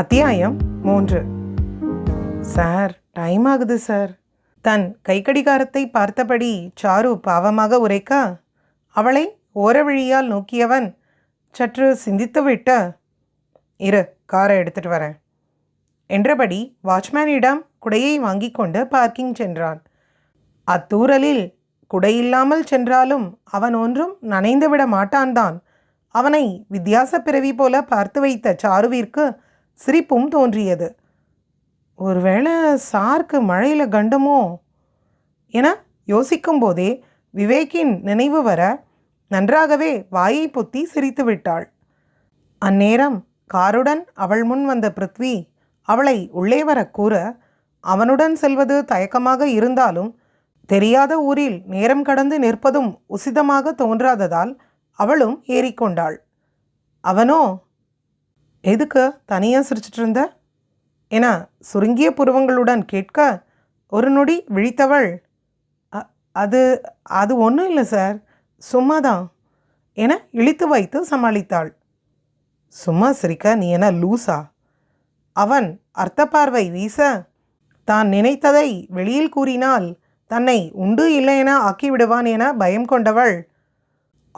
அத்தியாயம் மூன்று. Sir time ஆகுது சார். தன் கைக்கடிகாரத்தை பார்த்தபடி சாரு பாவமாக உரைக்க அவளை ஓரவழியால் நோக்கியவன் சற்று சிந்தித்துவிட்டு இரு காரை எடுத்துட்டு வரேன். என்றபடி வாட்ச்மேனிடம் குடையை வாங்கி கொண்டு பார்க்கிங் சென்றான். அத்தூரலில் குடையில்லாமல் சென்றாலும் அவன் ஒன்றும் நனைந்துவிட மாட்டான்தான். அவனை வித்தியாச பிறவி போல பார்த்து வைத்த சாருவிற்கு சிரிப்பும் தோன்றியது. ஒருவேளை சாருக்கு மழையில் கண்டமோ? என யோசிக்கும்போதே விவேக்கின் நினைவு வர நன்றாகவே வாயை பொத்தி சிரித்து விட்டாள். அந்நேரம் காருடன் அவள் முன் வந்த பிருத்வி அவளை உள்ளே வர கூற அவனுடன் செல்வது தயக்கமாக இருந்தாலும் தெரியாத ஊரில் நேரம் கடந்து நிற்பதும் உசிதமாக தோன்றாததால் அவளும் ஏறிக்கொண்டாள். அவனோ? எதுக்கு தனியாக சிரிச்சிட்டு இருந்த? என சுருங்கிய புருவங்களுடன் கேட்க ஒரு நொடி விழித்தவள். "அ- அது அது ஒன்றும் இல்லை சார். சும்மா தான் என இழித்து வைத்து சமாளித்தாள். சும்மா சிரிக்க நீ என்ன லூசா? அவன் அர்த்த பார்வை வீச தான் நினைத்ததை வெளியில் கூறினால் தன்னை உண்டு இல்லை என ஆக்கிவிடுவான் என பயம் கொண்டவள்.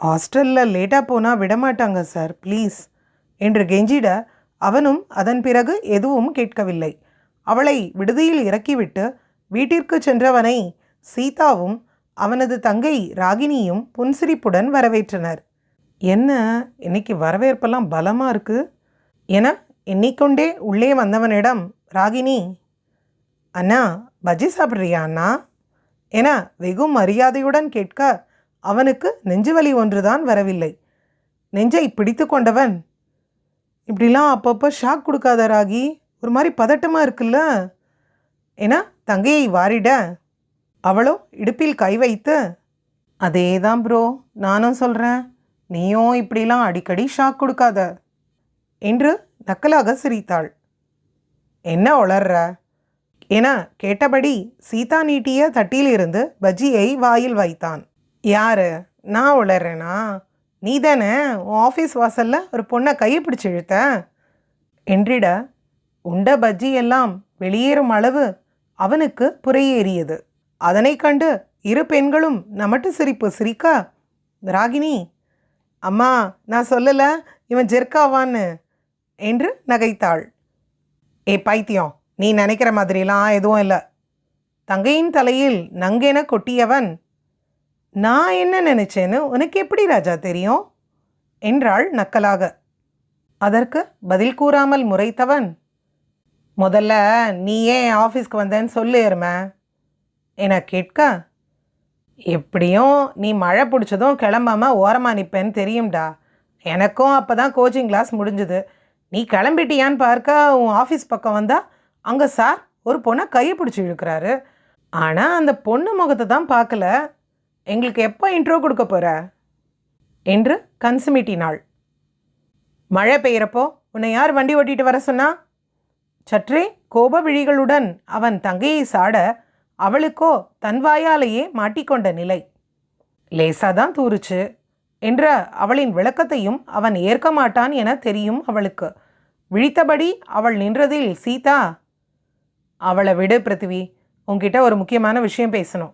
ஹாஸ்டலில் லேட்டாக போனால் விடமாட்டாங்க சார். ப்ளீஸ். என்று கெஞ்சிட அவனும் அதன் பிறகு எதுவும் கேட்கவில்லை. அவளை விடுதியில் இறக்கிவிட்டு வீட்டிற்கு சென்றவனை சீதாவும் அவனது தங்கை ராகினியும் புன்சிரிப்புடன் வரவேற்றனர். என்ன இன்னைக்கு வரவேற்பெல்லாம் பலமாக இருக்கு? என எண்ணிக்கொண்டே உள்ளே வந்தவனிடம் ராகினி அண்ணா பஜ்ஜி சாப்பிட்றியா அண்ணா? என வெகு மரியாதையுடன் கேட்க அவனுக்கு நெஞ்சுவலி ஒன்றுதான் வரவில்லை. நெஞ்சை பிடித்து கொண்டவன் இப்படிலாம் அப்பப்போ ஷாக் கொடுக்காத ராகி. ஒரு மாதிரி பதட்டமாக இருக்குல்ல. ஏன்னா தங்கையை வாரிட அவளோ இடுப்பில் கை வைத்து அதே தான் ப்ரோ நானும் சொல்கிறேன் நீயும் இப்படிலாம் அடிக்கடி ஷாக் கொடுக்காத என்று நக்கலாக சிரித்தாள். என்ன உளர்ற? என கேட்டபடி சீதா நீட்டிய தட்டிலிருந்து பஜ்ஜியை வாயில் வைத்தான். யாரு? நான் உளறேனா? நீ தானே உன் ஆஃபீஸ் வாசலில் ஒரு பொண்ணை கையை பிடிச்சி இழுத்த? என்றிட உண்ட பஜ்ஜி எல்லாம் வெளியேறும் அளவு அவனுக்கு புறையேறியது. அதனைக் கண்டு இரு பெண்களும் நமட்டு சிரிப்பு. சிரிக்க ராகினி அம்மா நான் சொல்லலை இவன் ஜெர்க்காவான்னு என்று நகைத்தாள். ஏ பைத்தியம் நீ நினைக்கிற மாதிரிலாம் எதுவும் இல்லை. தங்கையின் தலையில் நங்கென கொட்டியவன் நான் என்ன நினைச்சேன்னு உனக்கு எப்படி ராஜா தெரியும்? என்றாள் நக்கலாக. அதற்கு பதில் கூறாமல் முறைத்தவன் முதல்ல நீ ஏன் ஆஃபீஸ்க்கு வந்தேன்னு சொல்லு எருமை. என கேட்க எப்படியும் நீ மழை பிடிச்சதும் கிளம்பாமல் ஓரமாக நிற்பேன்னு தெரியும்டா. எனக்கும் அப்போ தான் கோச்சிங் கிளாஸ் முடிஞ்சுது. நீ கிளம்பிட்டியான்னு பார்க்க உன் ஆஃபீஸ் பக்கம் வந்தா அங்கே சார் ஒரு பொண்ணை கையை பிடிச்சி இழுக்கிறாரு. ஆனால் அந்த பொண்ணு முகத்தை தான் பார்க்கல. எங்களுக்கு எப்போ இன்ட்ரோ கொடுக்க போகிற என்று கன்சுமிட்டினாள் மழை பெய்கிறப்போ உன்னை யார் வண்டி ஓட்டிட்டு வர சொன்னா? சற்றே கோப விழிகளுடன் அவன் தங்கையை சாட அவளுக்கோ தன் வாயாலேயே மாட்டிக்கொண்ட நிலை. லேசாதான் தூறுச்சு என்ற அவளின் விளக்கத்தையும் அவன் ஏற்க மாட்டான் என தெரியும் அவளுக்கு. விழித்தபடி அவள் நின்றதில் சீதா! அவளை விடு பிருத்திவி உன்கிட்ட ஒரு முக்கியமான விஷயம் பேசணும்.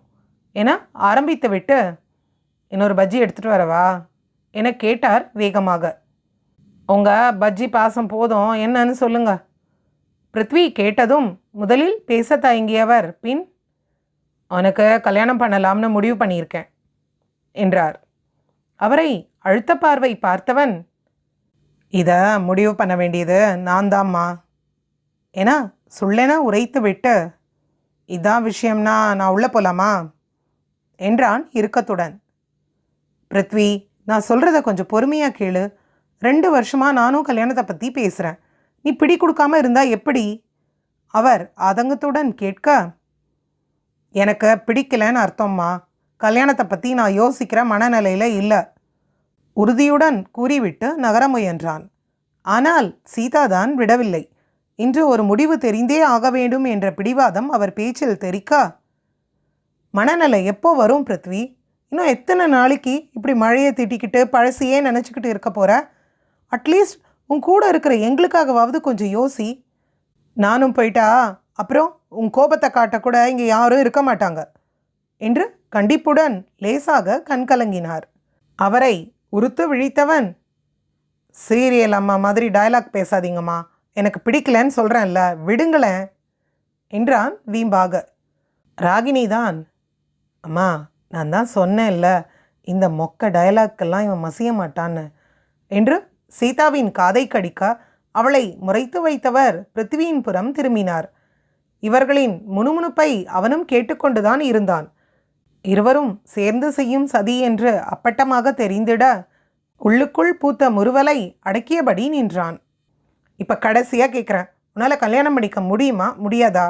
என ஆரம்பித்து விட்டு இன்னொரு பஜ்ஜி எடுத்துகிட்டு வரவா? என கேட்டார் வேகமாக. உங்கள் பஜ்ஜி பாசம் போதும் என்னன்னு சொல்லுங்க. பிருத்வி கேட்டதும் முதலில் பேச தயங்கியவர் பின் உனக்கு கல்யாணம் பண்ணலாம்னு முடிவு பண்ணியிருக்கேன் என்றார். அவரை அழுத்த பார்வை பார்த்தவன் இதை முடிவு பண்ண வேண்டியது நான் தாம்மா என சொல்லென உரைத்து விட்டு இதான் விஷயம்னா நான் உள்ளே போகலாமா என்றான் இறுக்கத்துடன். பிருத்வி நான் சொல்கிறத கொஞ்சம் பொறுமையாக கேளு. ரெண்டு வருஷமாக நானும் கல்யாணத்தை பற்றி பேசுகிறேன் நீ பிடி கொடுக்காம இருந்தால் எப்படி? அவர் ஆதங்கத்துடன் கேட்க எனக்கு பிடிக்கலன்னு அர்த்தம்மா. கல்யாணத்தை பற்றி நான் யோசிக்கிற மனநிலையில் இல்லை. உறுதியுடன் கூறிவிட்டு நகர முயன்றான். ஆனால் சீதாதான் விடவில்லை. இன்று ஒரு முடிவு தெரிந்தே ஆக வேண்டும் என்ற பிடிவாதம் அவர் பேச்சில் தெரிக்க மனநிலை எப்போ வரும் பிருத்வி? இன்னும் எத்தனை நாளைக்கு இப்படி மழையை திட்டிக்கிட்டு பழசையே நினச்சிக்கிட்டு இருக்க போகிற அட்லீஸ்ட் உன் கூட இருக்கிற எங்களுக்காகவாவது கொஞ்சம் யோசி. நானும் போயிட்டா? அப்புறம் உன் கோபத்தை காட்டக்கூட இங்கே யாரும் இருக்க மாட்டாங்க. என்று கண்டிப்புடன் லேசாக கண்கலங்கினார் அவரை உறுத்து விழித்தவன் சீரியல் அம்மா மாதிரி டயலாக் பேசாதீங்கம்மா. எனக்கு பிடிக்கலன்னு சொல்கிறேன்ல விடுங்களேன் என்றான் வீம்பாக. ராகினி தான் அம்மா நான் தான் சொன்னேன்ல இந்த மொக்க டயலாக்கெல்லாம் இவன் மசிய மாட்டான்னு. என்று சீதாவின் காதை கடிக்க அவளை முறைத்து வைத்தவர் பிருத்திவியின் புறம் திரும்பினார். இவர்களின் முணுமுணுப்பை அவனும் கேட்டுக்கொண்டுதான் இருந்தான். இருவரும் சேர்ந்து செய்யும் சதி என்று அப்பட்டமாக தெரிந்திட உள்ளுக்குள் பூத்த முறுவலை அடக்கியபடி நின்றான். இப்போ கடைசியாக கேட்குறேன் உன்னால் கல்யாணம் பண்ணிக்க முடியுமா? முடியாதா?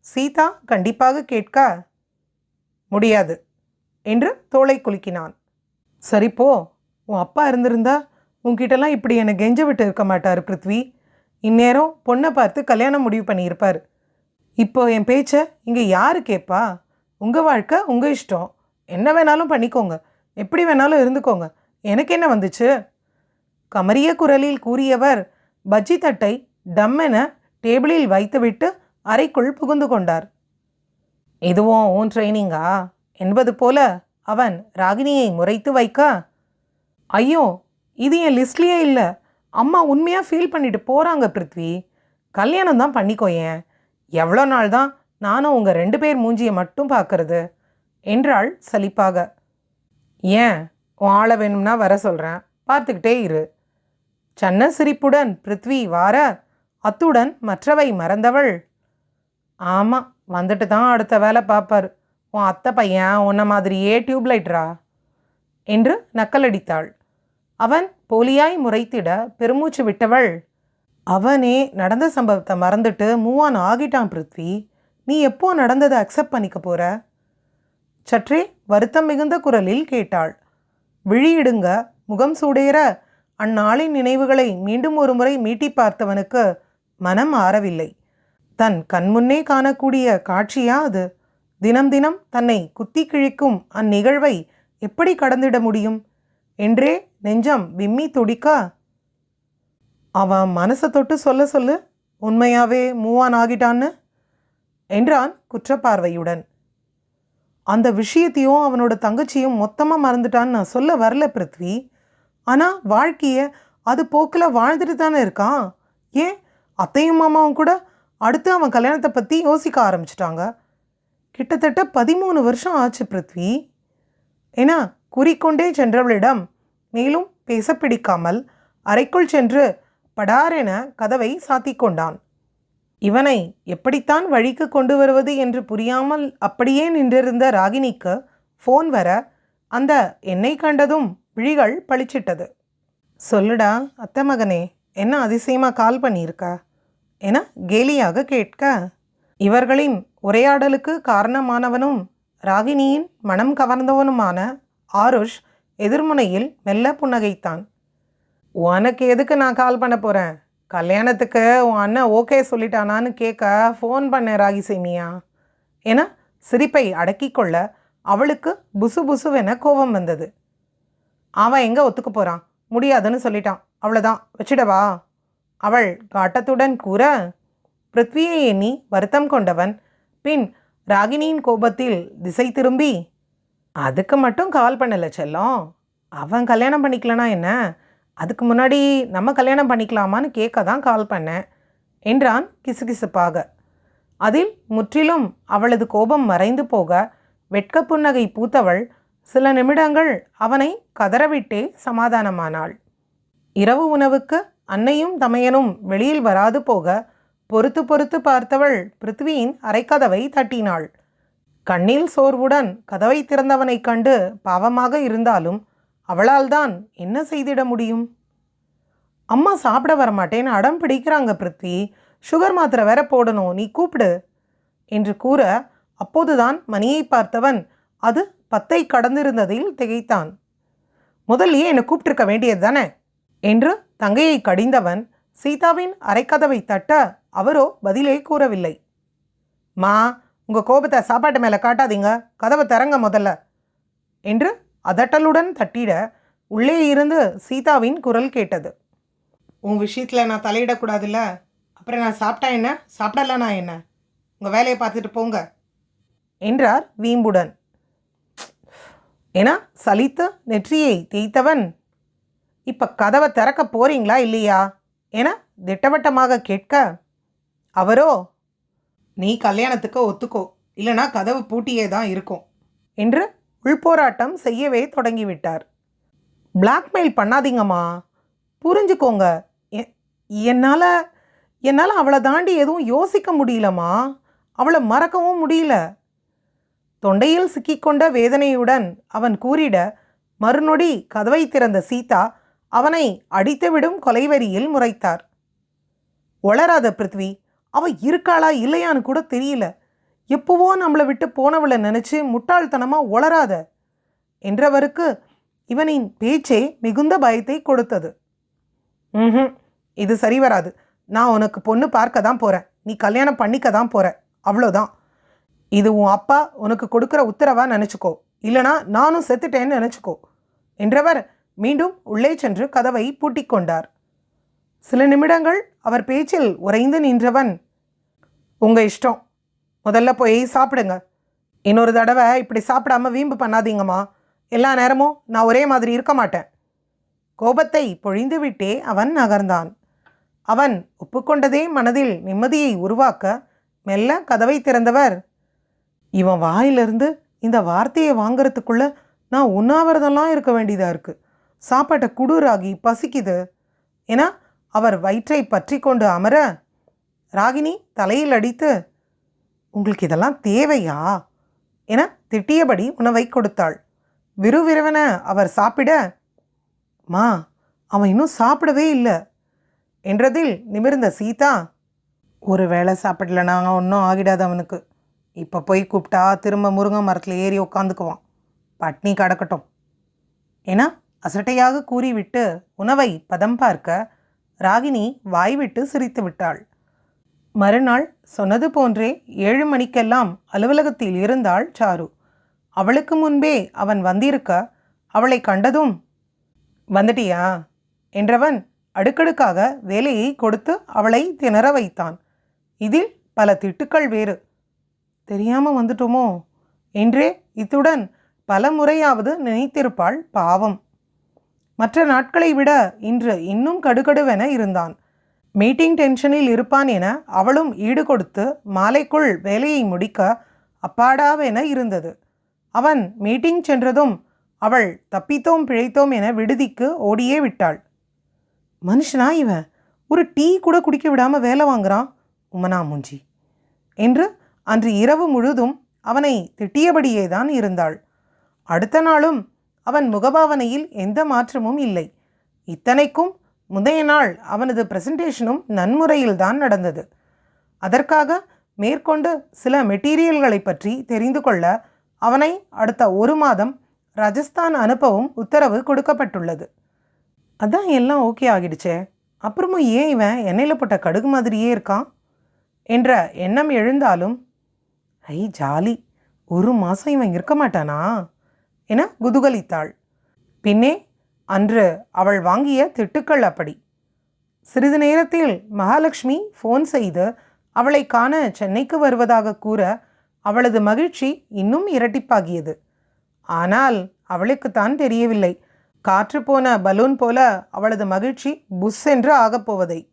சீதா கண்டிப்பாக கேட்க முடியாது என்று தோலை குலுக்கினான். சரி போ உன் அப்பா இருந்திருந்தா உன்கிட்டலாம் இப்படி என்னை கெஞ்ச விட்டு இருக்க மாட்டார் பிருத்வி. இந்நேரம் பொண்ணை பார்த்து கல்யாணம் முடிவு பண்ணியிருப்பார். இப்போ என் பேச்சை இங்கே யார் கேட்பா உங்கள் வாழ்க்கை உங்கள் இஷ்டம். என்ன வேணாலும் பண்ணிக்கோங்க. எப்படி வேணாலும் இருந்துக்கோங்க. எனக்கு என்ன வந்துச்சு? கமரிய குரலில் கூறியவர் பஜ்ஜி தட்டை டம்மென டேபிளில் வைத்துவிட்டு அறைக்குள் புகுந்து கொண்டார். இதுவும் உன் ட்ரைனிங்கா? என்பது போல அவன் ராகினியை முறைத்து வைக்க. ஐயோ இது என் லிஸ்ட்லேயே இல்லை. அம்மா உண்மையாக ஃபீல் பண்ணிட்டு போகிறாங்க பிருத்வி. கல்யாணம் தான் பண்ணிக்கோயேன் எவ்வளோ நாள் தான் நானும் உங்கள் ரெண்டு பேர் மூஞ்சியை மட்டும் பார்க்கறது? என்றாள் சலிப்பாக. ஏன்? உன் ஆளை வேணும்னா வர சொல்கிறேன் பார்த்துக்கிட்டே இரு. சன்ன சிரிப்புடன் பிருத்வி வார அத்துடன் மற்றவை மறந்தவள். ஆமாம் வந்துட்டு தான் அடுத்த வேலை பார்ப்பார். உன் அத்தை பையன் உன்ன மாதிரியே டியூப்லைட்ரா என்று நக்கலடித்தாள். அவன் போலியாய் முறைத்திட பெருமூச்சு விட்டவள். அவனே நடந்த சம்பவத்தை மறந்துட்டு மூவான் ஆகிட்டான் பிருத்வி நீ எப்போ நடந்ததை அக்செப்ட் பண்ணிக்க போற? சற்றே வருத்தம் மிகுந்த குரலில் கேட்டாள். விழியிடுங்க முகம் சூடேற. அந்நாளின் நினைவுகளை மீண்டும் ஒரு முறை மீட்டி பார்த்தவனுக்கு மனம் ஆறவில்லை. தன் கண்முன்னே காணக்கூடிய காட்சியா அது? தினம் தினம் தன்னை குத்தி கிழிக்கும் அந்நிகழ்வை எப்படி கடந்திட முடியும்? என்றே நெஞ்சம் விம்மி துடிக்க? அவன் மனசை தொட்டு சொல்ல சொல்லு உண்மையாவே மூவான் ஆகிட்டான்னு? என்றான் குற்றப்பார்வையுடன். அந்த விஷயத்தையும் அவனோட தங்கச்சியும் மொத்தமாக மறந்துட்டான்னு நான் சொல்ல வரல பிருத்வி. ஆனால் வாழ்க்கையை அது போக்கில் வாழ்ந்துட்டு தானே இருக்கான் ஏன் அத்தையும் மாமாவும் கூட அடுத்து அவன் கல்யாணத்தை பற்றி யோசிக்க ஆரம்பிச்சிட்டாங்க. கிட்டத்தட்ட பதிமூணு வருஷம் ஆச்சு பிருத்வி. ஏன்னா கூறிக்கொண்டே சென்றவளிடம் மேலும் பேச பிடிக்காமல் அறைக்குள் சென்று படாரென கதவை சாத்தி கொண்டான். இவனை எப்படித்தான் வழிக்கு கொண்டு வருவது என்று புரியாமல் அப்படியே நின்றிருந்த ராகினிக்கு ஃபோன் வர அந்த என்னை கண்டதும் விழிகள் பளிச்சிட்டது. சொல்லுடா அத்தை மகனே என்ன அதிசயமாக கால் பண்ணியிருக்க? என கேலியாக கேட்க இவர்களின் உரையாடலுக்கு காரணமானவனும் ராகினியின் மனம் கவர்ந்தவனுமான ஆருஷ் எதிர்முனையில் மெல்ல புன்னகைத்தான். உனக்கு எதுக்கு நான் கால் பண்ண போகிறேன் கல்யாணத்துக்கு உன் அண்ணன் ஓகே சொல்லிட்டானான்னு கேட்க ஃபோன் பண்ண ராகி சேமியா என சிரிப்பை அடக்கிக்கொள்ள அவளுக்கு புசு புசுவென கோபம் வந்தது. அவன் எங்கே ஒத்துக்க போகிறான் முடியாதுன்னு சொல்லிட்டான். அவ்வளோதான் வச்சிடவா? அவள் காட்டத்துடன் கூற பிருத்வியை எண்ணி வருத்தம் கொண்டவன். பின் ராகினியின் கோபத்தில் திசை திரும்பி அதுக்கு மட்டும் கால் பண்ணலை செல்லம். அவன் கல்யாணம் பண்ணிக்கலனா என்ன? அதுக்கு முன்னாடி நம்ம கல்யாணம் பண்ணிக்கலாமான்னு கேட்க தான் கால் பண்ணேன் என்றான் கிசுகிசுப்பாக. அதில் முற்றிலும் அவளது கோபம் மறைந்து போக வெட்க புன்னகை பூத்தவள் சில நிமிடங்கள் அவனை கதறவிட்டே சமாதானமானாள். இரவு உணவுக்கு அன்னையும் தமையனும் வெளியில் வராது போக பொறுத்து பொறுத்து பார்த்தவள் பிருத்வியின் அரைக்கதவை தட்டினாள். கண்ணில் சோர்வுடன் கதவை திறந்தவனைக் கண்டு பாவமாக இருந்தாலும் அவளால்தான் என்ன செய்திட முடியும்? அம்மா சாப்பிட வரமாட்டேன் அடம் பிடிக்கிறாங்க பிருத்வி சுகர் மாத்திரை வேற போடணும் நீ கூப்பிடு என்று கூற அப்போதுதான் மணியை பார்த்தவன் அது பத்தை கடந்திருந்ததில் திகைத்தான். முதல்லையே என்னை கூப்பிட்டிருக்க வேண்டியது தானே? என்று தங்கையை கடிந்தவன் சீதாவின் அரைக்கதவை தட்ட அவரோ பதிலே கூறவில்லை. மா உங்கள் கோபத்தை சாப்பாட்டு மேலே காட்டாதீங்க. கதவை திறங்க முதல்ல என்று அதட்டலுடன் தட்டிட உள்ளே இருந்து சீதாவின் குரல் கேட்டது. உன் விஷயத்தில் நான் தலையிடக்கூடாதுல்ல. அப்புறம் நான் சாப்பிட்டா என்ன? சாப்பிடலனா என்ன? உங்கள் வேலையை பார்த்துட்டு போங்க என்றார் வீம்புடன். ஏன்னா சலித்து நெற்றியை தேய்த்தவன் இப்போ கதவை திறக்க போறீங்களா இல்லையா? என திட்டவட்டமாக கேட்க அவரோ நீ கல்யாணத்துக்கு ஒத்துக்கோ. இல்லைனா கதவு பூட்டியே தான் இருக்கும் என்று உள்போராட்டம் செய்யவே தொடங்கிவிட்டார். பிளாக்மெயில் பண்ணாதீங்கம்மா. புரிஞ்சுக்கோங்க. எ- என்னால் என்னால் அவளை தாண்டி எதுவும் யோசிக்க முடியலம்மா. அவளை மறக்கவும் முடியல. தொண்டையில் சிக்கிக்கொண்ட வேதனையுடன் அவன் கூறிட மறுநொடி கதவை திறந்த சீதா அவனை அடித்துவிடும் கொலைவரியில் முறைத்தார். ஒளராத பிருத்வி அவ இருக்காளா இல்லையான்னு கூட தெரியல. எப்போவோ நம்மளை விட்டு போனவளை நினச்சி முட்டாள்தனமாக ஒளராத என்றவருக்கு இவனின் பேச்சே மிகுந்த பயத்தை கொடுத்தது. ம் இது சரி வராது. நான் உனக்கு பொண்ணு பார்க்க தான் போகிறேன் நீ கல்யாணம் பண்ணிக்க தான் போகிற அவ்வளோதான். இது உன் அப்பா உனக்கு கொடுக்குற உத்தரவாக நினச்சிக்கோ. இல்லைனா நானும் செத்துட்டேன்னு நினச்சிக்கோ. என்றவர் மீண்டும் உள்ளே சென்று கதவை பூட்டிக் கொண்டார் சில நிமிடங்கள் அவர் பேச்சில் உறைந்து நின்றவன் உங்கள் இஷ்டம். முதல்ல போய் சாப்பிடுங்க. இன்னொரு தடவை இப்படி சாப்பிடாம வீம்பு பண்ணாதீங்கம்மா. எல்லா நேரமும் நான் ஒரே மாதிரி இருக்க மாட்டேன். கோபத்தை பொழிந்துவிட்டே அவன் நகர்ந்தான். அவன் ஒப்புக்கொண்டதே மனதில் நிம்மதியை உருவாக்க மெல்ல கதவை திறந்தவர் இவன் வாயிலிருந்து இந்த வார்த்தையை வாங்குறதுக்குள்ள நான் உண்ணாவிரதம்லாம் இருக்க வேண்டியதாக இருக்குது சாப்பாட்டை குடுராகி பசிக்குது. என அவர் வயிற்றை பற்றி கொண்டு அமர ராகினி தலையில் அடித்து உங்களுக்கு இதெல்லாம் தேவையா? என திட்டியபடி உணவை கொடுத்தாள். விறுவிறுவன அவர் சாப்பிட மா அவன் இன்னும் சாப்பிடவே இல்லை. என்றதில் நிமிர்ந்த சீதா ஒரு வேளை சாப்பிடலனா ஒன்றும் ஆகிடாது அவனுக்கு. இப்போ போய் கூப்பிட்டா திரும்ப முருங்கை மரத்தில் ஏறி உட்காந்துக்குவான் பட்னி கடக்கட்டும். ஏன்னா அசட்டையாக கூறிவிட்டு உணவை பதம் பார்க்க ராகினி வாய்விட்டு சிரித்து விட்டாள். மறுநாள் சொன்னது போன்றே ஏழு மணிக்கெல்லாம் அலுவலகத்தில் இருந்தாள் சாரு. அவளுக்கு முன்பே அவன் வந்திருக்க அவளை கண்டதும் வந்துட்டியா? என்றவன் அடுக்கடுக்காக வேலையை கொடுத்து அவளை திணற வைத்தான். இதில் பல திட்டுக்கள் வேறு. தெரியாமல் வந்துட்டோமோ? என்றே இத்துடன் பல முறையாவது நினைத்திருப்பாள் பாவம். மற்ற நாட்களை விட இன்று இன்னும் கடுகடுவென இருந்தான். மீட்டிங் டென்ஷனில் இருப்பான் என அவளும் ஈடு கொடுத்து மாலைக்குள் வேலையை முடிக்க அப்பாடாவென இருந்தது. அவன் மீட்டிங் சென்றதும் அவள் தப்பித்தோம் பிழைத்தோம் என விடுதிக்கு ஓடியே விட்டாள். மனுஷனா இவன்? ஒரு டீ கூட குடிக்க விடாம வேலை வாங்குறான்? உமனா மூஞ்சி என்று அன்று இரவு முழுதும் அவனை திட்டியபடியே தான் இருந்தாள். அடுத்த நாளும் அவன் முகபாவனையில் எந்த மாற்றமும் இல்லை. இத்தனைக்கும் முந்தைய நாள் அவனது பிரசன்டேஷனும் நன்முறையில்தான் நடந்தது. அதற்காக மேற்கொண்டு சில மெட்டீரியல்களை பற்றி தெரிந்து கொள்ள அவனை அடுத்த ஒரு மாதம் ராஜஸ்தான் அனுப்பவும் உத்தரவு கொடுக்கப்பட்டுள்ளது. அதான் எல்லாம் ஓகே ஆகிடுச்சே. அப்புறமும் ஏன் இவன் எண்ணெயில் போட்ட கடுகு மாதிரியே இருக்கான்? என்ற எண்ணம் எழுந்தாலும் ஐ ஜாலி ஒரு மாதம் இவன் இருக்க மாட்டானா? என குதூகலித்தாள். பின்னே அன்று அவள் வாங்கிய திட்டுக்கள் அப்படி. சிறிது நேரத்தில் மகாலட்சுமி ஃபோன் செய்து அவளை காண சென்னைக்கு வருவதாக கூற அவளது மகிழ்ச்சி இன்னும் இரட்டிப்பாகியது. ஆனால் அவளுக்குத்தான் தெரியவில்லை. காற்று போன பலூன் போல அவளது மகிழ்ச்சி புஸ் என்று ஆகப்போவதை.